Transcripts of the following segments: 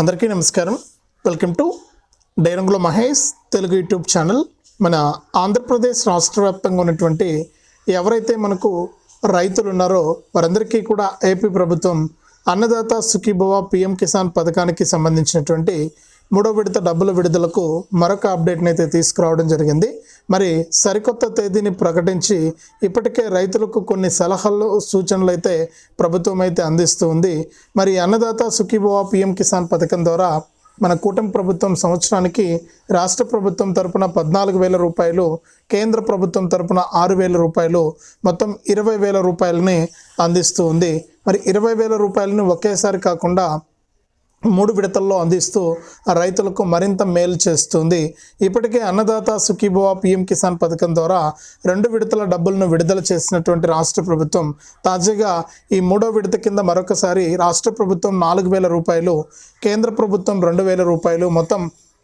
అందరికీ నమస్కారం. Welcome to డైరంగుల Mahesh Telugu YouTube channel. మన ఆంధ్రప్రదేశ్ రాష్ట్ర వ్యాప్తంగా ఉన్నటువంటి ఎవరైతే మనకు రైతులు ఉన్నారో వారందరికీ కూడా ఏపీ ప్రభుత్వం అన్నదాత సుఖీభవ పిఎం కిసాన్ పథకానికి సంబంధించినటువంటి మూడో విడత డబ్బుల విడుదలకు మరొక అప్డేట్ని అయితే తీసుకురావడం జరిగింది. మరి సరికొత్త తేదీని ప్రకటించి ఇప్పటికే రైతులకు కొన్ని సలహాలు సూచనలు అయితే ప్రభుత్వం అయితే అందిస్తూ ఉంది. మరి అన్నదాత సుఖీభవ పిఎం కిసాన్ పథకం ద్వారా మన కూటమి ప్రభుత్వం సంవత్సరానికి రాష్ట్ర ప్రభుత్వం తరపున పద్నాలుగు వేల రూపాయలు కేంద్ర ప్రభుత్వం తరపున ఆరు వేల రూపాయలు మొత్తం ఇరవై వేల రూపాయలని అందిస్తూ ఉంది. మరి ఇరవై వేల రూపాయలని ఒకేసారి కాకుండా మూడు విడతల్లో అందిస్తూ రైతులకు మరింత మేలు చేస్తుంది. ఇప్పటికే అన్నదాత సుఖీభవ పిఎం కిసాన్ పథకం ద్వారా రెండు విడతల డబ్బులను విడుదల చేసినటువంటి రాష్ట్ర ప్రభుత్వం తాజాగా ఈ మూడో విడత కింద మరొకసారి రాష్ట్ర ప్రభుత్వం నాలుగు వేల రూపాయలు కేంద్ర ప్రభుత్వం రెండు వేల రూపాయలు మొత్తం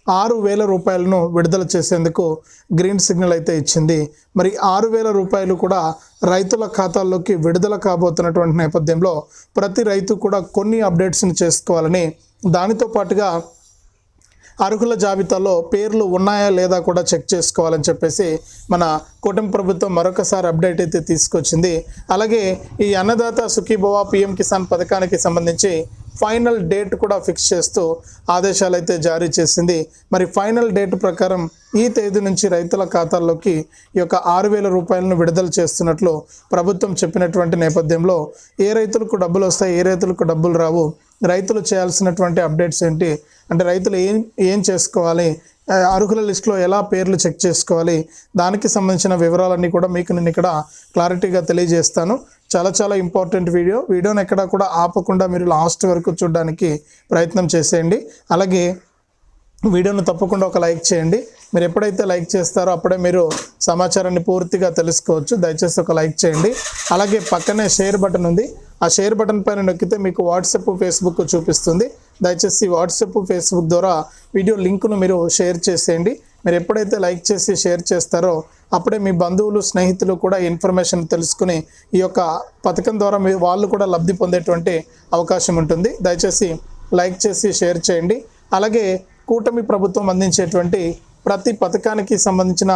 ఆరు వేల రూపాయలను విడుదల చేసేందుకు గ్రీన్ సిగ్నల్ అయితే ఇచ్చింది. మరి ఆరు వేల రూపాయలు కూడా రైతుల ఖాతాల్లోకి విడుదల కాబోతున్నటువంటి నేపథ్యంలో ప్రతి రైతు కూడా కొన్ని అప్డేట్స్ని చేసుకోవాలని దానితో పాటుగా అర్హుల జాబితాలో పేర్లు ఉన్నాయా లేదా కూడా చెక్ చేసుకోవాలని చెప్పేసి మన కూటమి ప్రభుత్వం మరొకసారి అప్డేట్ అయితే తీసుకొచ్చింది. అలాగే ఈ అన్నదాత సుఖీభవ పిఎం కిసాన్ పథకానికి సంబంధించి ఫైనల్ డేట్ కూడా ఫిక్స్ చేస్తూ ఆదేశాలు అయితే జారీ చేసింది. మరి ఫైనల్ డేట్ ప్రకారం ఈ తేదీ నుంచి రైతుల ఖాతాల్లోకి ఈ యొక్క ఆరు వేల రూపాయలను విడుదల చేస్తున్నట్లు ప్రభుత్వం చెప్పినటువంటి నేపథ్యంలో ఏ రైతులకు డబ్బులు వస్తాయి ఏ రైతులకు డబ్బులు రావు రైతులు చేయాల్సినటువంటి అప్డేట్స్ ఏంటి అంటే రైతులు ఏం ఏం చేసుకోవాలి అర్హుల లిస్టులో ఎలా పేర్లు చెక్ చేసుకోవాలి దానికి సంబంధించిన వివరాలన్నీ కూడా మీకు నేను ఇక్కడ క్లారిటీగా తెలియజేస్తాను. చాలా చాలా ఇంపార్టెంట్ వీడియో వీడియోని ఎక్కడా కూడా ఆపకుండా మీరు లాస్ట్ వరకు చూడడానికి ప్రయత్నం చేసేయండి. అలాగే వీడియోను తప్పకుండా ఒక లైక్ చేయండి. మీరు ఎప్పుడైతే లైక్ చేస్తారో అప్పుడే మీరు సమాచారాన్ని పూర్తిగా తెలుసుకోవచ్చు. దయచేసి ఒక లైక్ చేయండి. అలాగే పక్కనే షేర్ బటన్ ఉంది. ఆ షేర్ బటన్ పైన నొక్కితే మీకు వాట్సాప్ ఫేస్బుక్ చూపిస్తుంది. దయచేసి వాట్సాప్ ఫేస్బుక్ ద్వారా వీడియో లింకును మీరు షేర్ చేసేయండి. మీరు ఎప్పుడైతే లైక్ చేసి షేర్ చేస్తారో అప్పుడే మీ బంధువులు స్నేహితులు కూడా ఇన్ఫర్మేషన్ తెలుసుకుని ఈ యొక్క పథకం ద్వారా మీ వాళ్ళు కూడా లబ్ధి పొందేటువంటి అవకాశం ఉంటుంది. దయచేసి లైక్ చేసి షేర్ చేయండి. అలాగే కూటమి ప్రభుత్వం అందించేటువంటి ప్రతి పథకానికి సంబంధించిన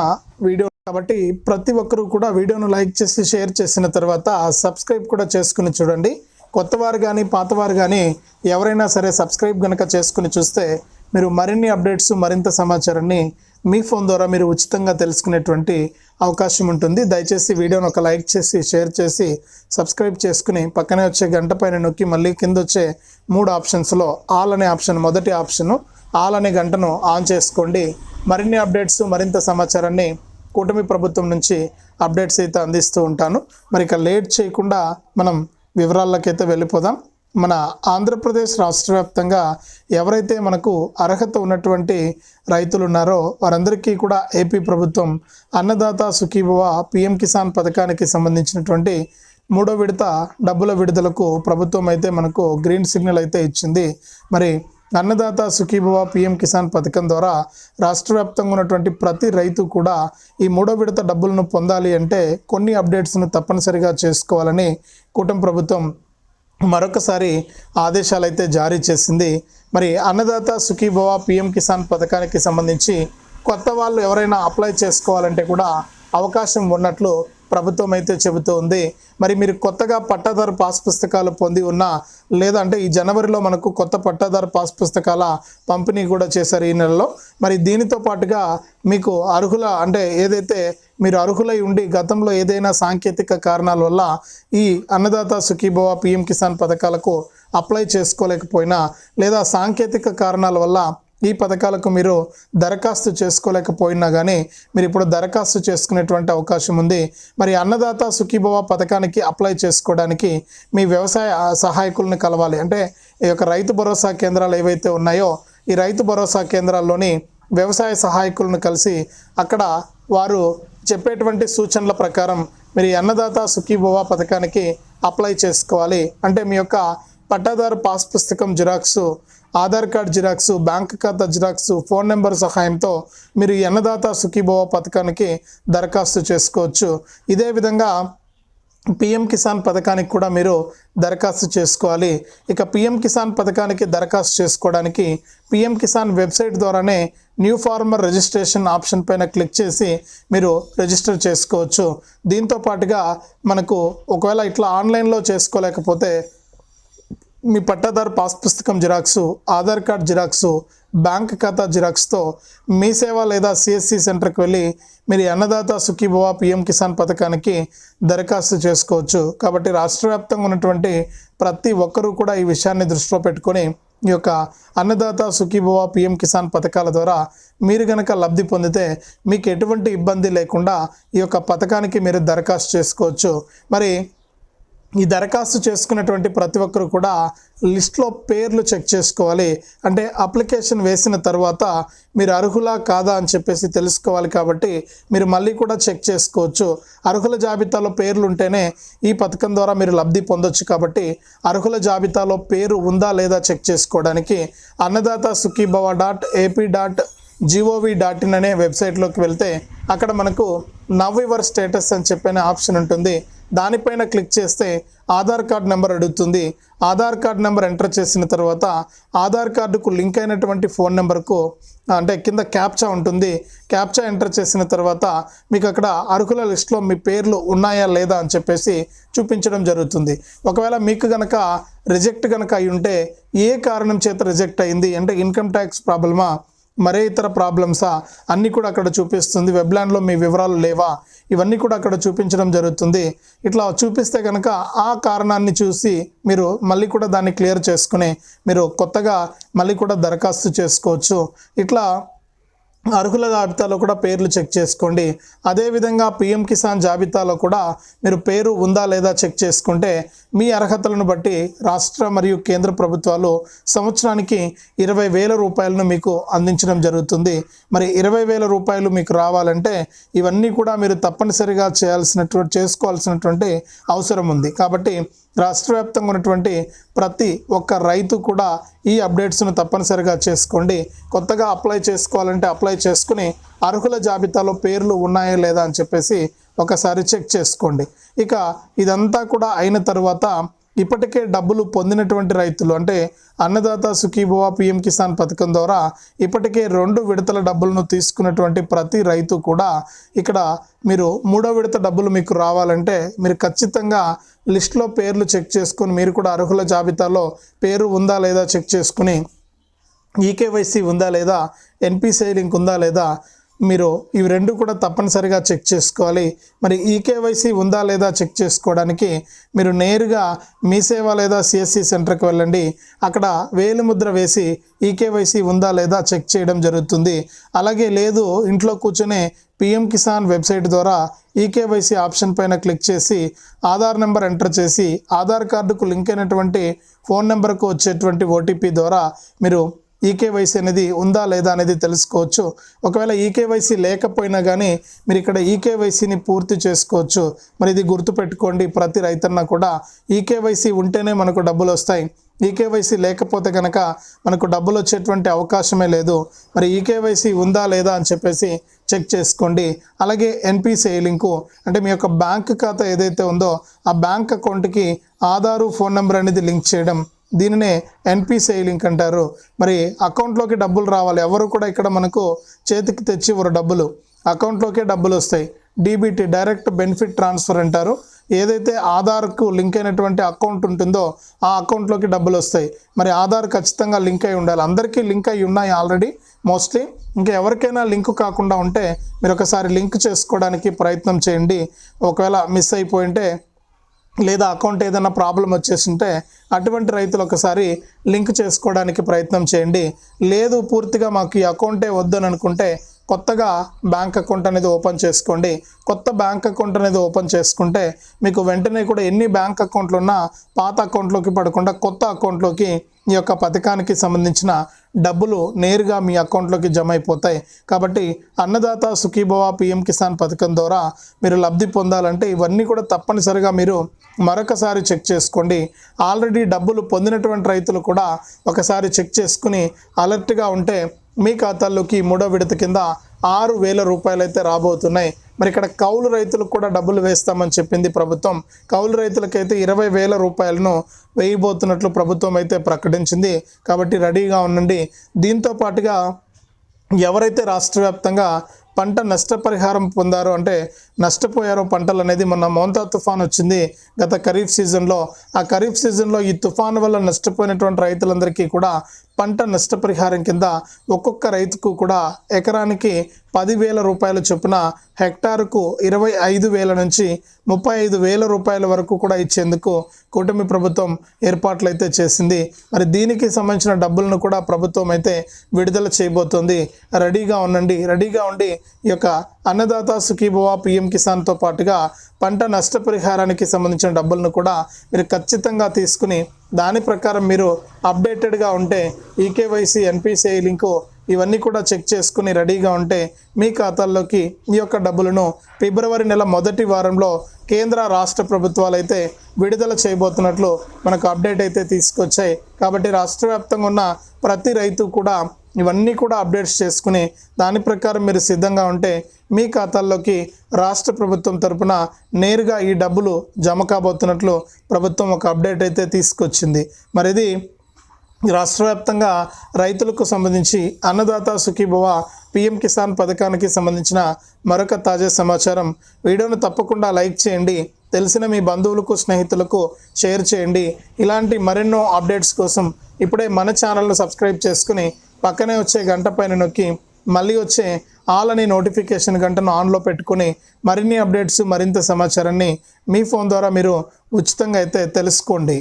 వీడియో కాబట్టి ప్రతి ఒక్కరూ కూడా వీడియోను లైక్ చేసి షేర్ చేసిన తర్వాత సబ్స్క్రైబ్ కూడా చేసుకుని చూడండి. కొత్తవారు కానీ పాతవారు కానీ ఎవరైనా సరే సబ్స్క్రైబ్ కనుక చేసుకుని చూస్తే మీరు మరిన్ని అప్డేట్స్ మరింత సమాచారాన్ని మీ ఫోన్ ద్వారా మీరు ఉచితంగా తెలుసుకునేటువంటి అవకాశం ఉంటుంది. దయచేసి వీడియోను ఒక లైక్ చేసి షేర్ చేసి సబ్స్క్రైబ్ చేసుకుని పక్కనే వచ్చే గంట పైన నొక్కి మళ్ళీ కింద వచ్చే మూడు ఆప్షన్స్లో ఆల్ అనే ఆప్షన్ మొదటి ఆప్షను ఆల్ అనే గంటను ఆన్ చేసుకోండి. మరిన్ని అప్డేట్స్ మరింత సమాచారాన్ని కూటమి ప్రభుత్వం నుంచి అప్డేట్స్ అయితే అందిస్తూ ఉంటాను. మరి ఇక లేట్ చేయకుండా మనం వివరాల్లోకైతే వెళ్ళిపోదాం. మన ఆంధ్రప్రదేశ్ రాష్ట్ర వ్యాప్తంగా ఎవరైతే మనకు అర్హత ఉన్నటువంటి రైతులు ఉన్నారో వారందరికీ కూడా ఏపీ ప్రభుత్వం అన్నదాత సుఖీభవ పిఎం కిసాన్ పథకానికి సంబంధించినటువంటి మూడో విడత డబ్బుల విడుదలకు ప్రభుత్వం అయితే మనకు గ్రీన్ సిగ్నల్ అయితే ఇచ్చింది. మరి అన్నదాత సుఖీభవ పిఎం కిసాన్ పథకం ద్వారా రాష్ట్ర వ్యాప్తంగా ఉన్నటువంటి ప్రతి రైతు కూడా ఈ మూడో విడత డబ్బులను పొందాలి అంటే కొన్ని అప్డేట్స్ను తప్పనిసరిగా చేసుకోవాలని కూటమి ప్రభుత్వం మరొకసారి ఆదేశాలు అయితే జారీ చేసింది. మరి అన్నదాత సుఖీభవ పిఎం కిసాన్ పథకానికి సంబంధించి కొత్త వాళ్ళు ఎవరైనా అప్లై చేసుకోవాలంటే కూడా అవకాశం ఉన్నట్లు ప్రభుత్వం అయితే చెబుతోంది మరి మీరు కొత్తగా పట్టాదారు పాస్ పుస్తకాలు పొంది ఉన్నా లేదంటే ఈ జనవరిలో మనకు కొత్త పట్టాదారు పాస్ పుస్తకాల పంపిణీ కూడా చేశారు ఈ నెలలో. మరి దీనితో పాటుగా మీకు అర్హుల అంటే ఏదైతే మీరు అర్హులై ఉండి గతంలో ఏదైనా సాంకేతిక కారణాల వల్ల ఈ అన్నదాత సుఖీభవ పిఎం కిసాన్ పథకాలకు అప్లై చేసుకోలేకపోయినా లేదా సాంకేతిక కారణాల వల్ల ఈ పథకాలకు మీరు దరఖాస్తు చేసుకోలేకపోయినా కానీ మీరు ఇప్పుడు దరఖాస్తు చేసుకునేటువంటి అవకాశం ఉంది. మరి అన్నదాత సుఖీభవ పథకానికి అప్లై చేసుకోవడానికి మీ వ్యవసాయ సహాయకులను కలవాలి. అంటే ఈ యొక్క రైతు భరోసా కేంద్రాలు ఏవైతే ఉన్నాయో ఈ రైతు భరోసా కేంద్రాల్లోని వ్యవసాయ సహాయకులను కలిసి అక్కడ వారు చెప్పేటువంటి సూచనల ప్రకారం మీరు ఈ అన్నదాత సుఖీభవ పథకానికి అప్లై చేసుకోవాలి. అంటే మీ యొక్క పట్టాదారు పాస్ పుస్తకం xerox Aadhaar card xerox bank ఖాతా జిరాక్స్ ఫోన్ నెంబర్ సహాయంతో మీరు అన్నదాత సుఖీభవ పథకానికి దరఖాస్తు చేసుకోవచ్చు. ఇదే విధంగా పిఎం కిసాన్ పథకానికి కూడా మీరు దరఖాస్తు చేసుకోవాలి. ఇక పిఎం కిసాన్ పథకానికి దరఖాస్తు చేసుకోవడానికి పిఎం కిసాన్ వెబ్సైట్ ద్వారానే న్యూ ఫార్మర్ రిజిస్ట్రేషన్ ఆప్షన్ పైన క్లిక్ చేసి మీరు రిజిస్టర్ చేసుకోవచ్చు. దీంతో పాటుగా మనకు ఒకవేళ ఇట్లా ఆన్లైన్లో చేసుకోలేకపోతే మీ పట్టాదారు పాస్ పుస్తకం xerox Aadhaar card xerox bank ఖాతా జిరాక్స్తో మీ సేవ లేదా సిఎస్సి సెంటర్కి వెళ్ళి మీరు అన్నదాత సుఖీభవ పిఎం కిసాన్ పథకానికి దరఖాస్తు చేసుకోవచ్చు. కాబట్టి రాష్ట్ర వ్యాప్తంగా ఉన్నటువంటి ప్రతి ఒక్కరూ కూడా ఈ విషయాన్ని దృష్టిలో పెట్టుకొని ఈ యొక్క అన్నదాత సుఖీభవ పిఎం కిసాన్ పథకాల ద్వారా మీరు గనక లబ్ధి పొందితే మీకు ఎటువంటి ఇబ్బంది లేకుండా ఈ యొక్క పథకానికి మీరు దరఖాస్తు చేసుకోవచ్చు. మరి ఈ దరఖాస్తు చేసుకున్నటువంటి ప్రతి ఒక్కరు కూడా లిస్ట్లో పేర్లు చెక్ చేసుకోవాలి. అంటే అప్లికేషన్ వేసిన తర్వాత మీరు అర్హులా కాదా అని చెప్పేసి తెలుసుకోవాలి కాబట్టి మీరు మళ్ళీ కూడా చెక్ చేసుకోవచ్చు. అర్హుల జాబితాలో పేర్లు ఉంటేనే ఈ పథకం ద్వారా మీరు లబ్ధి పొందొచ్చు కాబట్టి అర్హుల జాబితాలో పేరు ఉందా లేదా చెక్ చేసుకోవడానికి Annadata Sukhibhava dot AP dot GOV dot in అనే వెబ్సైట్లోకి వెళ్తే అక్కడ మనకు నవ్ యువర్ స్టేటస్ అని చెప్పిన ఆప్షన్ ఉంటుంది. దానిపైన క్లిక్ చేస్తే ఆధార్ కార్డ్ నెంబర్ అడుగుతుంది. ఆధార్ కార్డ్ నెంబర్ ఎంటర్ చేసిన తర్వాత ఆధార్ కార్డుకు లింక్ అయినటువంటి ఫోన్ నెంబర్కు అంటే కింద క్యాప్చా ఉంటుంది. క్యాప్చా ఎంటర్ చేసిన తర్వాత మీకు అక్కడ అర్హుల లిస్ట్లో మీ పేర్లు ఉన్నాయా లేదా అని చెప్పేసి చూపించడం జరుగుతుంది. ఒకవేళ మీకు కనుక రిజెక్ట్ కనుక అయి ఉంటే ఏ కారణం చేత రిజెక్ట్ అయింది? అంటే ఇన్కమ్ ట్యాక్స్ ప్రాబ్లమా? మరే ఇతర ప్రాబ్లమ్సా అన్నీ కూడా అక్కడ చూపిస్తుంది. వెబ్లాండ్లో మీ వివరాలు లేవా? ఇవన్నీ కూడా అక్కడ చూపించడం జరుగుతుంది. ఇట్లా చూపిస్తే కనుక ఆ కారణాన్ని చూసి మీరు మళ్ళీ కూడా దాన్ని క్లియర్ చేసుకుని మీరు కొత్తగా మళ్ళీ కూడా దరఖాస్తు చేసుకోవచ్చు. ఇట్లా అర్హుల జాబితాలో కూడా పేర్లు చెక్ చేసుకోండి. అదేవిధంగా పిఎం కిసాన్ జాబితాలో కూడా మీరు పేరు ఉందా లేదా చెక్ చేసుకుంటే మీ అర్హతలను బట్టి రాష్ట్ర మరియు కేంద్ర ప్రభుత్వాలు సంవత్సరానికి ఇరవై వేల రూపాయలను మీకు అందించడం జరుగుతుంది. మరి ఇరవై వేల రూపాయలు మీకు రావాలంటే ఇవన్నీ కూడా మీరు తప్పనిసరిగా చేయాల్సినటువంటి చేసుకోవాల్సినటువంటి అవసరం ఉంది. కాబట్టి రాష్ట్ర వ్యాప్తంగా ఉన్నటువంటి ప్రతి ఒక్క రైతు కూడా ఈ అప్డేట్స్ను తప్పనిసరిగా చేసుకోండి. కొత్తగా అప్లై చేసుకోవాలంటే అప్లై చేసుకుని అర్హుల జాబితాలో పేర్లు ఉన్నాయా లేదా అని చెప్పేసి ఒకసారి చెక్ చేసుకోండి. ఇక ఇదంతా కూడా అయిన తర్వాత ఇప్పటికే డబ్బులు పొందినటువంటి రైతులు అంటే అన్నదాత సుఖీభవ పిఎం కిసాన్ పథకం ద్వారా ఇప్పటికే రెండు విడతల డబ్బులను తీసుకున్నటువంటి ప్రతి రైతు కూడా ఇక్కడ మీరు మూడో విడత డబ్బులు మీకు రావాలంటే మీరు ఖచ్చితంగా లిస్ట్లో పేర్లు చెక్ చేసుకొని మీరు కూడా అర్హుల జాబితాలో పేరు ఉందా లేదా చెక్ చేసుకుని ఈకేవైసీ ఉందా లేదా ఎన్పిసిఐ లింక్ ఉందా లేదా మీరు ఇవి రెండు కూడా తప్పనిసరిగా చెక్ చేసుకోవాలి. మరి ఈకేవైసీ ఉందా లేదా చెక్ చేసుకోవడానికి మీరు నేరుగా మీ సేవ లేదా సిఎస్సి సెంటర్కి వెళ్ళండి. అక్కడ వేలు ముద్ర వేసి ఈకేవైసీ ఉందా లేదా చెక్ చేయడం జరుగుతుంది. అలాగే లేదు ఇంట్లో కూర్చొని పిఎం కిసాన్ వెబ్సైట్ ద్వారా ఈకేవైసీ ఆప్షన్ పైన క్లిక్ చేసి ఆధార్ నెంబర్ ఎంటర్ చేసి ఆధార్ కార్డుకు లింక్ అయినటువంటి ఫోన్ నెంబర్కు వచ్చేటువంటి ఓటీపీ ద్వారా మీరు ఈకేవైసీ అనేది ఉందా లేదా అనేది తెలుసుకోవచ్చు. ఒకవేళ ఈకేవైసీ లేకపోయినా కానీ మీరు ఇక్కడ ఈకేవైసీని పూర్తి చేసుకోవచ్చు. మరి ఇది గుర్తుపెట్టుకోండి ప్రతి రైతన్న కూడా ఈకేవైసీ ఉంటేనే మనకు డబ్బులు వస్తాయి. ఈకేవైసీ లేకపోతే కనుక మనకు డబ్బులు వచ్చేటువంటి అవకాశమే లేదు. మరి ఈకేవైసీ ఉందా లేదా అని చెప్పేసి చెక్ చేసుకోండి. అలాగే ఎన్పిసిఐ లింకు అంటే మీ యొక్క బ్యాంక్ ఖాతా ఏదైతే ఉందో ఆ బ్యాంక్ అకౌంట్కి ఆధారు ఫోన్ నెంబర్ అనేది లింక్ చేయడం. దీనినే ఎన్పిసిఐ లింక్ అంటారు మరి అకౌంట్లోకి డబ్బులు రావాలి. ఎవరు కూడా ఇక్కడ మనకు చేతికి తెచ్చి ఇవ్వరు డబ్బులు. అకౌంట్లోకే డబ్బులు వస్తాయి. డీబీటీ డైరెక్ట్ బెనిఫిట్ ట్రాన్స్ఫర్ అంటారు. ఏదైతే ఆధార్కు లింక్ అయినటువంటి అకౌంట్ ఉంటుందో ఆ అకౌంట్లోకి డబ్బులు వస్తాయి. మరి ఆధార్ ఖచ్చితంగా లింక్ అయి ఉండాలి. అందరికీ లింక్ అయి ఉన్నాయి ఆల్రెడీ. మోస్ట్లీ ఇంకా ఎవరికైనా లింక్ కాకుండా ఉంటే మీరు ఒకసారి లింక్ చేసుకోవడానికి ప్రయత్నం చేయండి. ఒకవేళ మిస్ అయిపోయి ఉంటే లేదా అకౌంట్ ఏదైనా ప్రాబ్లం వచ్చేసింటే అటువంటి రైతులు ఒకసారి లింక్ చేసుకోవడానికి ప్రయత్నం చేయండి. లేదు పూర్తిగా మాకు ఈ అకౌంటే వద్దని అనుకుంటే కొత్తగా బ్యాంక్ అకౌంట్ అనేది ఓపెన్ చేసుకోండి. కొత్త బ్యాంక్ అకౌంట్ అనేది ఓపెన్ చేసుకుంటే మీకు వెంటనే కూడా ఎన్ని బ్యాంక్ అకౌంట్లు ఉన్నా పాత అకౌంట్లోకి పడకుండా కొత్త అకౌంట్లోకి ఈ యొక్క పథకానికి సంబంధించిన డబ్బులు నేరుగా మీ అకౌంట్లోకి జమ అయిపోతాయి. కాబట్టి అన్నదాత సుఖీభవ పిఎం కిసాన్ పథకం ద్వారా మీరు లబ్ధి పొందాలంటే ఇవన్నీ కూడా తప్పనిసరిగా మీరు మరొకసారి చెక్ చేసుకోండి. ఆల్రెడీ డబ్బులు పొందినటువంటి రైతులు కూడా ఒకసారి చెక్ చేసుకుని అలర్ట్గా ఉంటే మీ ఖాతాల్లోకి మూడో విడత కింద ఆరు వేల రూపాయలు అయితే రాబోతున్నాయి. మరి ఇక్కడ కౌలు రైతులకు కూడా డబ్బులు వేస్తామని చెప్పింది ప్రభుత్వం. కౌలు రైతులకైతే ఇరవై వేల రూపాయలను వేయబోతున్నట్లు ప్రభుత్వం అయితే ప్రకటించింది. కాబట్టి రెడీగా ఉండండి. దీంతో పాటుగా ఎవరైతే రాష్ట్ర వ్యాప్తంగా పంట నష్టపరిహారం పొందారు అంటే నష్టపోయారు పంటలు అనేది మొన్న మోంతా తుఫాన్ వచ్చింది. గత ఖరీఫ్ సీజన్లో ఆ ఖరీఫ్ సీజన్లో ఈ తుఫాన్ వల్ల నష్టపోయినటువంటి రైతులందరికీ కూడా పంట నష్టపరిహారం కింద ఒక్కొక్క రైతుకు కూడా ఎకరానికి పదివేల రూపాయల చొప్పున హెక్టారుకు ఇరవై ఐదు వేల నుంచి ముప్పై ఐదు వేల రూపాయల వరకు కూడా ఇచ్చేందుకు కూటమి ప్రభుత్వం ఏర్పాట్లు అయితే చేసింది. మరి దీనికి సంబంధించిన డబ్బులను కూడా ప్రభుత్వం అయితే విడుదల చేయబోతోంది. రెడీగా ఉండండి రెడీగా ఉండి ఈ యొక్క అన్నదాత సుఖీభవ పిఎం కిసాన్తో పాటుగా పంట నష్టపరిహారానికి సంబంధించిన డబ్బులను కూడా మీరు ఖచ్చితంగా తీసుకుని దాని ప్రకారం మీరు అప్డేటెడ్గా ఉంటే ఈకేవైసీ ఎన్పిసిఐ లింకు ఇవన్నీ కూడా చెక్ చేసుకుని రెడీగా ఉంటే మీ ఖాతాల్లోకి ఈ యొక్క డబ్బులను ఫిబ్రవరి నెల మొదటి వారంలో కేంద్ర రాష్ట్ర ప్రభుత్వాలు అయితే విడుదల చేయబోతున్నట్లు మనకు అప్డేట్ అయితే తీసుకొచ్చాయి. కాబట్టి రాష్ట్ర వ్యాప్తంగా ఉన్న ప్రతి రైతు కూడా ఇవన్నీ కూడా అప్డేట్స్ చేసుకుని దాని ప్రకారం మీరు సిద్ధంగా ఉంటే మీ ఖాతాల్లోకి రాష్ట్ర ప్రభుత్వం తరపున నేరుగా ఈ డబ్బులు జమ కాబోతున్నట్లు ప్రభుత్వం ఒక అప్డేట్ అయితే తీసుకొచ్చింది. మరి ఇది రాష్ట్ర వ్యాప్తంగా రైతులకు సంబంధించి అన్నదాత సుఖీభవ పిఎం కిసాన్ పథకానికి సంబంధించిన మరొక తాజా సమాచారం. వీడియోను తప్పకుండా లైక్ చేయండి. తెలిసిన మీ బంధువులకు స్నేహితులకు షేర్ చేయండి. ఇలాంటి మరెన్నో అప్డేట్స్ కోసం ఇప్పుడే మన ఛానల్ను సబ్స్క్రైబ్ చేసుకుని పక్కనే వచ్చే గంట పైన నొక్కి మళ్ళీ వచ్చే ఆల్ అనే నోటిఫికేషన్ గంటను ఆన్లో పెట్టుకుని మరిన్ని అప్డేట్స్ మరింత సమాచారాన్ని మీ ఫోన్ ద్వారా మీరు ఉచితంగా అయితే తెలుసుకోండి.